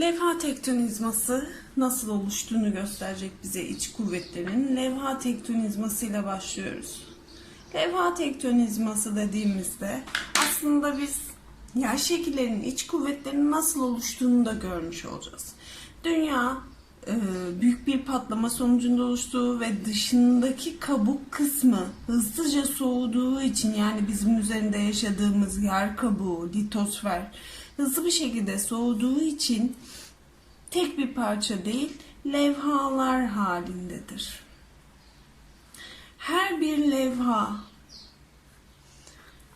Levha tektonizması nasıl oluştuğunu gösterecek bize iç kuvvetlerin. Levha tektonizması ile başlıyoruz. Levha tektonizması dediğimizde aslında biz yer şekillerinin iç kuvvetlerinin nasıl oluştuğunu da görmüş olacağız. Dünya e, büyük bir patlama sonucunda oluştuğu ve dışındaki kabuk kısmı hızlıca soğuduğu için yani bizim üzerinde yaşadığımız yer kabuğu, litosfer hızlı bir şekilde soğuduğu için tek bir parça değil levhalar halindedir. Her bir levha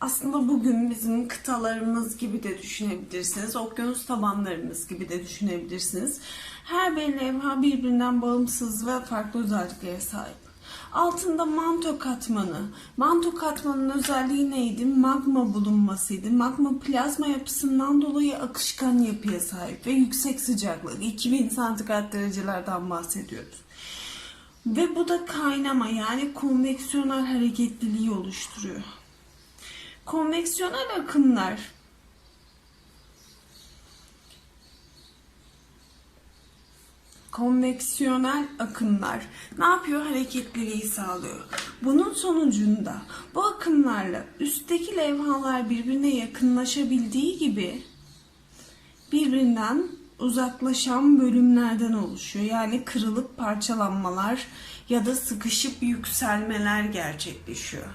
aslında bugün bizim kıtalarımız gibi de düşünebilirsiniz. Okyanus tabanlarımız gibi de düşünebilirsiniz. Her bir levha birbirinden bağımsız ve farklı özelliklere sahip. Altında manto katmanı. Manto katmanın özelliği neydi? Magma bulunmasıydı. Magma plazma yapısından dolayı akışkan yapıya sahip ve yüksek sıcaklık. 2000 santigrat derecelerden bahsediyoruz. Ve bu da kaynama yani konveksiyonel hareketliliği oluşturuyor. Konveksiyonel akımlar konveksiyonel akımlar ne yapıyor? Hareketliliği sağlıyor. Bunun sonucunda bu akımlarla üstteki levhalar birbirine yakınlaşabildiği gibi birbirinden uzaklaşan bölümlerden oluşuyor. Yani kırılıp parçalanmalar ya da sıkışıp yükselmeler gerçekleşiyor.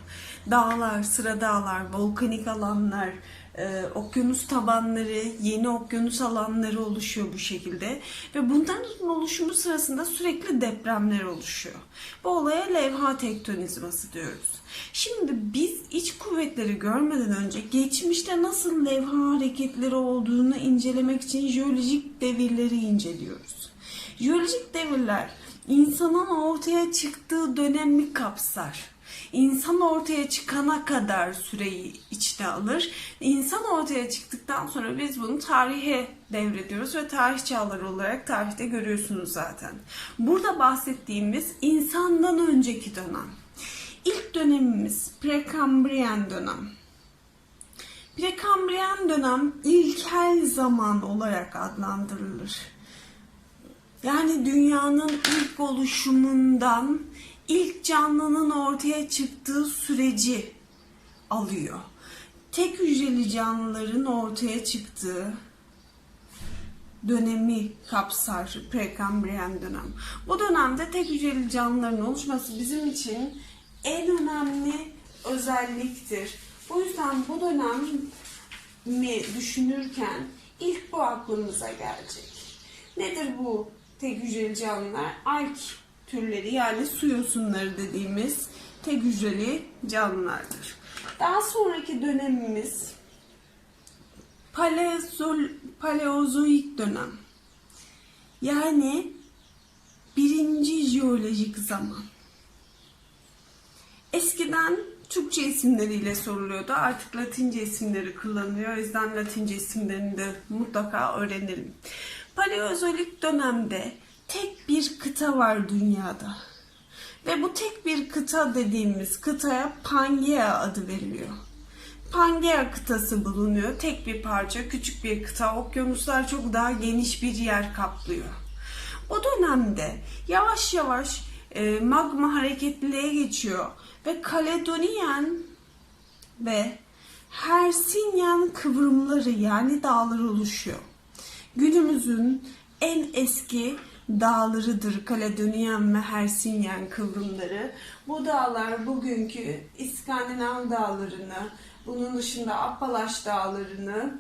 Dağlar, sıra dağlar, volkanik alanlar, e, okyanus tabanları, yeni okyanus alanları oluşuyor bu şekilde. Ve bunların oluşumu sırasında sürekli depremler oluşuyor. Bu olaya levha tektonizması diyoruz. Şimdi biz iç kuvvetleri görmeden önce geçmişte nasıl levha hareketleri olduğunu incelemek için jeolojik devirleri inceliyoruz. Jeolojik devirler insanın ortaya çıktığı dönemi kapsar. İnsan ortaya çıkana kadar süreyi içine alır. İnsan ortaya çıktıktan sonra biz bunu tarihe devrediyoruz ve tarih çağları olarak tarihte görüyorsunuz zaten. Burada bahsettiğimiz insandan önceki dönem. İlk dönemimiz Prekambriyen dönem. Prekambriyen dönem ilkel zaman olarak adlandırılır. Yani dünyanın ilk oluşumundan ilk canlının ortaya çıktığı süreci alıyor. Tek hücreli canlıların ortaya çıktığı dönemi kapsar Prekambriyen dönem. Bu dönemde tek hücreli canlıların oluşması bizim için en önemli özelliktir. Bu yüzden bu dönemi düşünürken ilk bu aklımıza gelecek. Nedir bu tek hücreli canlılar? Alk türleri yani su yosunları dediğimiz tek hücreli canlılardır. Daha sonraki dönemimiz Paleozol, Paleozoik dönem. Yani birinci jeolojik zaman. Eskiden Türkçe isimleriyle soruluyordu. Artık Latince isimleri kullanılıyor. O yüzden Latince isimlerini de mutlaka öğrenelim. Paleozolik dönemde tek bir kıta var dünyada. Ve bu tek bir kıta dediğimiz kıtaya Pangea adı veriliyor. Pangea kıtası bulunuyor. Tek bir parça, küçük bir kıta. Okyanuslar çok daha geniş bir yer kaplıyor. O dönemde yavaş yavaş e, magma hareketliliğe geçiyor ve Kaledoniyen ve Hersinyan kıvrımları yani dağlar oluşuyor. Günümüzün en eski dağlarıdır Kaledoniyen ve Hersinyan kıvrımları. Bu dağlar bugünkü İskandinav dağlarını, bunun dışında Appalaş dağlarını,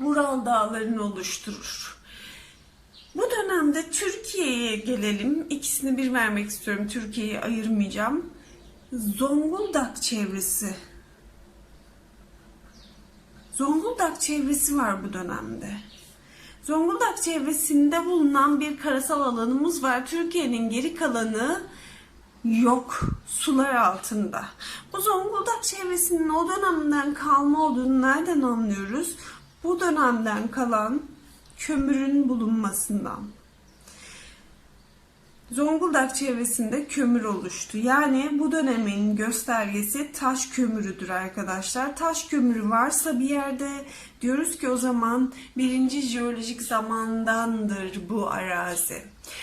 Ural dağlarını oluşturur. Bu dönemde Türkiye'ye gelelim. İkisini bir vermek istiyorum. Türkiye'yi ayırmayacağım. Zonguldak çevresi. Zonguldak çevresi var bu dönemde. Zonguldak çevresinde bulunan bir karasal alanımız var. Türkiye'nin geri kalanı yok sular altında. Bu Zonguldak çevresinin o dönemden kalma olduğunu nereden anlıyoruz? Bu dönemden kalan kömürün bulunmasından. Zonguldak çevresinde kömür oluştu. Yani bu dönemin göstergesi taş kömürüdür arkadaşlar. Taş kömürü varsa bir yerde diyoruz ki o zaman birinci jeolojik zamandandır bu arazi.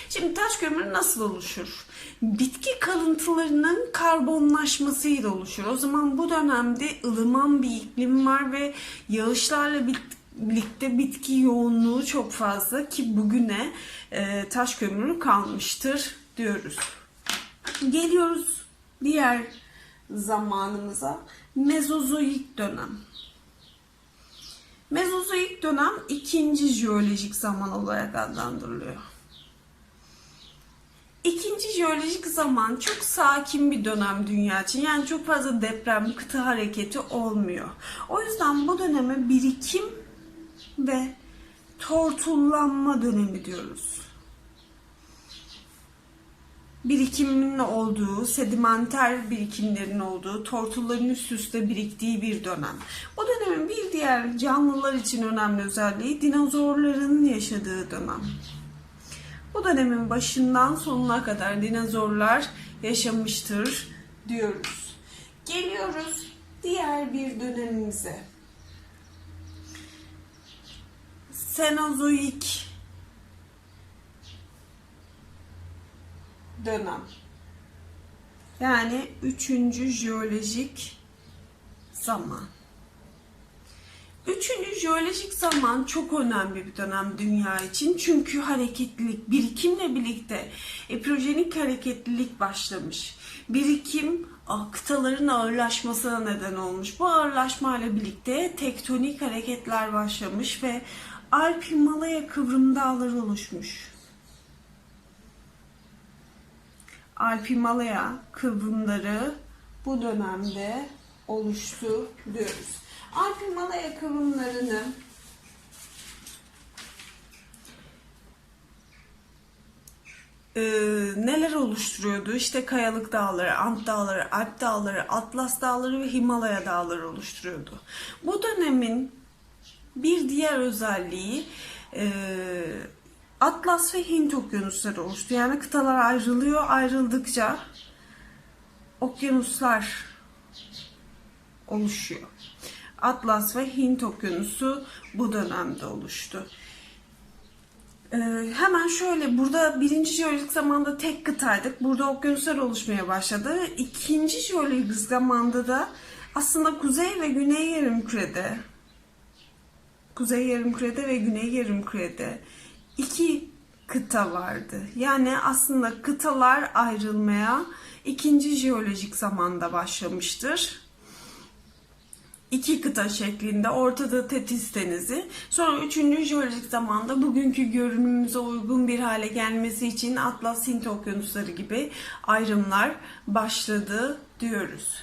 Şimdi taş kömürü nasıl oluşur? Bitki kalıntılarının karbonlaşmasıyla oluşur. O zaman bu dönemde ılıman bir iklim var ve yağışlarla birlikte birlikte bitki yoğunluğu çok fazla ki bugüne e, taş kömürü kalmıştır diyoruz. Geliyoruz diğer zamanımıza Mezozoik dönem. Mezozoik dönem ikinci jeolojik zaman olarak adlandırılıyor. İkinci jeolojik zaman çok sakin bir dönem dünya için. Yani çok fazla deprem, kıta hareketi olmuyor. O yüzden bu döneme birikim ve tortullanma dönemi diyoruz. Birikimin olduğu, sedimenter birikimlerin olduğu, tortulların üst üste biriktiği bir dönem. Bu dönemin bir diğer canlılar için önemli özelliği dinozorların yaşadığı dönem. Bu dönemin başından sonuna kadar dinozorlar yaşamıştır diyoruz. Geliyoruz diğer bir dönemimize. Senozoik dönem. Yani üçüncü jeolojik zaman. Üçüncü jeolojik zaman çok önemli bir dönem dünya için. Çünkü hareketlilik, birikimle birlikte epirojenik hareketlilik başlamış. Birikim kıtaların ağırlaşmasına neden olmuş. Bu ağırlaşma ile birlikte tektonik hareketler başlamış ve Alp Himalaya kıvrım dağları oluşmuş. Alp Himalaya kıvrımları bu dönemde oluştu diyoruz. Alp Himalaya kıvrımlarını e, neler oluşturuyordu? İşte Kayalık Dağları, Ant Dağları, Alp Dağları, Atlas Dağları ve Himalaya Dağları oluşturuyordu. Bu dönemin bir diğer özelliği e, Atlas ve Hint okyanusları oluştu. Yani kıtalar ayrılıyor. Ayrıldıkça okyanuslar oluşuyor. Atlas ve Hint okyanusu bu dönemde oluştu. Ee, hemen şöyle burada birinci jeolojik zamanda tek kıtaydık. Burada okyanuslar oluşmaya başladı. İkinci jeolojik zamanda da aslında kuzey ve güney yarımkürede Kuzey Yarımküre'de ve Güney Yarımküre'de iki kıta vardı. Yani aslında kıtalar ayrılmaya ikinci jeolojik zamanda başlamıştır. İki kıta şeklinde ortada Tetis Denizi. Sonra üçüncü jeolojik zamanda bugünkü görünümümüze uygun bir hale gelmesi için Atlas Hint Okyanusları gibi ayrımlar başladı diyoruz.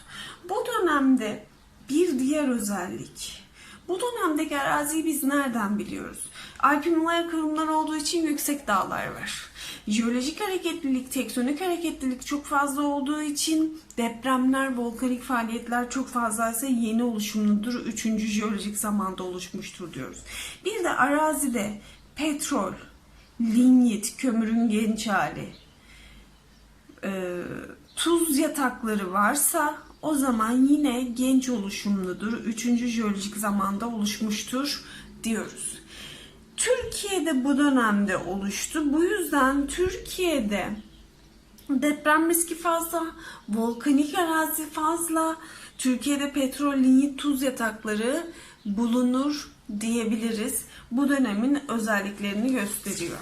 Bu dönemde bir diğer özellik bu dönemdeki araziyi biz nereden biliyoruz? Alp Himalaya kırımları olduğu için yüksek dağlar var. Jeolojik hareketlilik, tektonik hareketlilik çok fazla olduğu için depremler, volkanik faaliyetler çok fazlaysa yeni oluşumludur. Üçüncü jeolojik zamanda oluşmuştur diyoruz. Bir de arazide petrol, linyit, kömürün genç hali, tuz yatakları varsa o zaman yine genç oluşumludur. Üçüncü jeolojik zamanda oluşmuştur diyoruz. Türkiye'de bu dönemde oluştu. Bu yüzden Türkiye'de deprem riski fazla, volkanik arazi fazla, Türkiye'de petrol, linyit, tuz yatakları bulunur diyebiliriz. Bu dönemin özelliklerini gösteriyor.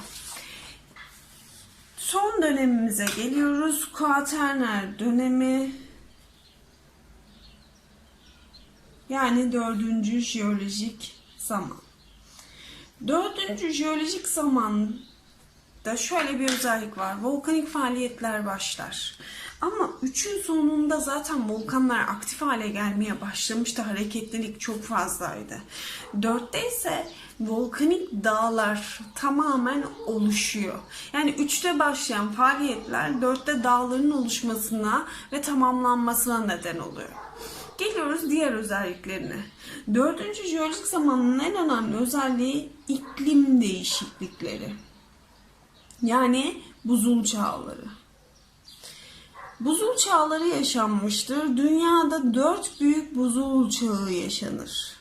Son dönemimize geliyoruz. Kuaterner dönemi Yani dördüncü jeolojik zaman. Dördüncü jeolojik zamanda şöyle bir özellik var. Volkanik faaliyetler başlar. Ama üçün sonunda zaten volkanlar aktif hale gelmeye başlamıştı. Hareketlilik çok fazlaydı. Dörtte ise volkanik dağlar tamamen oluşuyor. Yani üçte başlayan faaliyetler dörtte dağların oluşmasına ve tamamlanmasına neden oluyor. Geliyoruz diğer özelliklerine. Dördüncü jeolojik zamanın en önemli özelliği iklim değişiklikleri. Yani buzul çağları. Buzul çağları yaşanmıştır. Dünyada dört büyük buzul çağı yaşanır.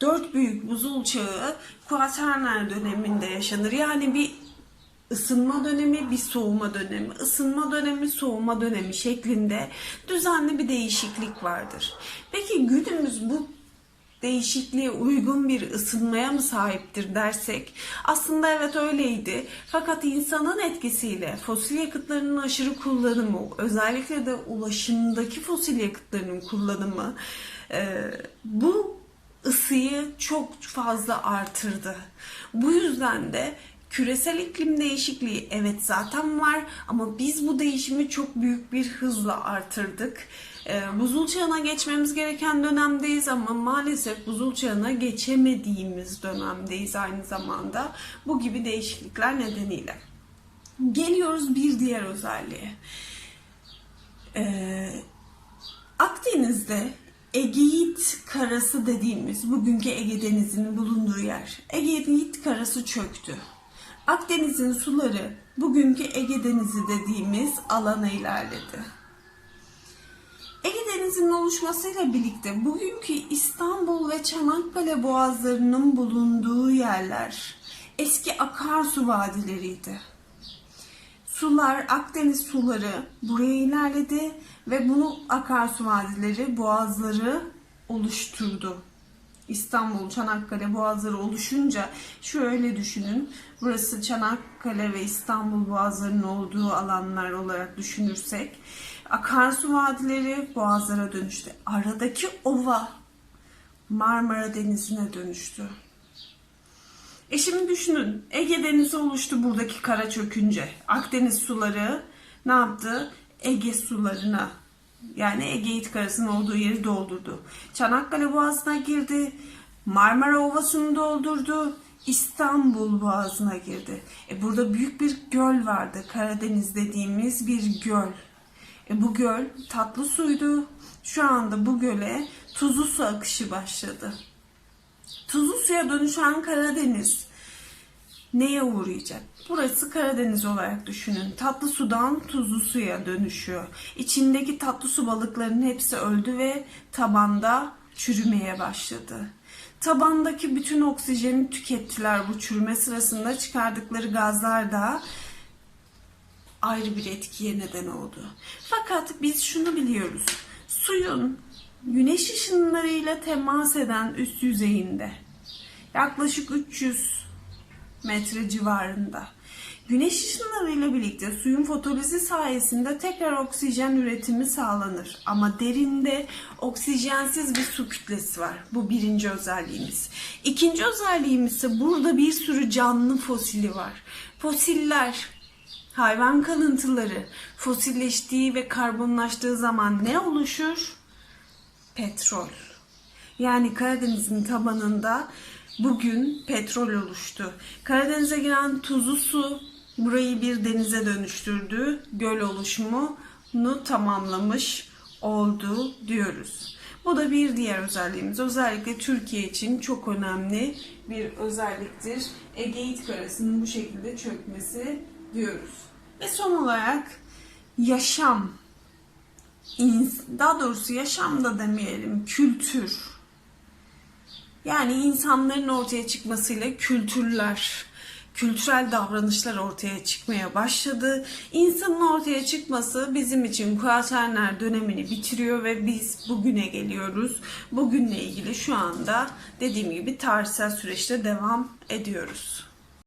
Dört büyük buzul çağı kuaterner döneminde yaşanır. Yani bir ısınma dönemi, bir soğuma dönemi, ısınma dönemi, soğuma dönemi şeklinde düzenli bir değişiklik vardır. Peki günümüz bu değişikliğe uygun bir ısınmaya mı sahiptir dersek aslında evet öyleydi. Fakat insanın etkisiyle fosil yakıtlarının aşırı kullanımı özellikle de ulaşımdaki fosil yakıtlarının kullanımı e, bu ısıyı çok fazla artırdı. Bu yüzden de küresel iklim değişikliği evet zaten var ama biz bu değişimi çok büyük bir hızla artırdık. Ee, buzul çağına geçmemiz gereken dönemdeyiz ama maalesef buzul çağına geçemediğimiz dönemdeyiz aynı zamanda bu gibi değişiklikler nedeniyle. Geliyoruz bir diğer özelliğe. Ee, Akdeniz'de Egeit Karası dediğimiz bugünkü Ege Denizi'nin bulunduğu yer. Egeit Karası çöktü. Akdeniz'in suları bugünkü Ege Denizi dediğimiz alana ilerledi. Ege Denizi'nin oluşmasıyla birlikte bugünkü İstanbul ve Çanakkale boğazlarının bulunduğu yerler eski akarsu vadileriydi. Sular, Akdeniz suları buraya ilerledi ve bunu akarsu vadileri, boğazları oluşturdu. İstanbul, Çanakkale boğazları oluşunca şöyle düşünün. Burası Çanakkale ve İstanbul boğazlarının olduğu alanlar olarak düşünürsek akarsu vadileri boğazlara dönüştü. Aradaki ova Marmara Denizi'ne dönüştü. E şimdi düşünün Ege Denizi oluştu buradaki kara çökünce. Akdeniz suları ne yaptı? Ege sularına yani Egeit Karası'nın olduğu yeri doldurdu. Çanakkale Boğazı'na girdi. Marmara Ovası'nı doldurdu. İstanbul Boğazı'na girdi. E burada büyük bir göl vardı. Karadeniz dediğimiz bir göl. E bu göl tatlı suydu. Şu anda bu göle tuzlu su akışı başladı. Tuzlu suya dönüşen Karadeniz neye uğrayacak? Burası Karadeniz olarak düşünün. Tatlı sudan tuzlu suya dönüşüyor. İçindeki tatlı su balıklarının hepsi öldü ve tabanda çürümeye başladı. Tabandaki bütün oksijeni tükettiler bu çürüme sırasında çıkardıkları gazlar da ayrı bir etkiye neden oldu. Fakat biz şunu biliyoruz. Suyun güneş ışınlarıyla temas eden üst yüzeyinde yaklaşık 300 metre civarında. Güneş ışınlarıyla birlikte suyun fotolizi sayesinde tekrar oksijen üretimi sağlanır. Ama derinde oksijensiz bir su kütlesi var. Bu birinci özelliğimiz. İkinci özelliğimiz ise burada bir sürü canlı fosili var. Fosiller hayvan kalıntıları fosilleştiği ve karbonlaştığı zaman ne oluşur? Petrol. Yani Karadeniz'in tabanında bugün petrol oluştu. Karadeniz'e giren tuzlu su burayı bir denize dönüştürdü. Göl oluşumunu tamamlamış oldu diyoruz. Bu da bir diğer özelliğimiz. Özellikle Türkiye için çok önemli bir özelliktir. Egeit Karası'nın bu şekilde çökmesi diyoruz. Ve son olarak yaşam. Daha doğrusu yaşam da demeyelim, kültür. Yani insanların ortaya çıkmasıyla kültürler, kültürel davranışlar ortaya çıkmaya başladı. İnsanın ortaya çıkması bizim için Kuaterner dönemini bitiriyor ve biz bugüne geliyoruz. Bugünle ilgili şu anda dediğim gibi tarihsel süreçte devam ediyoruz.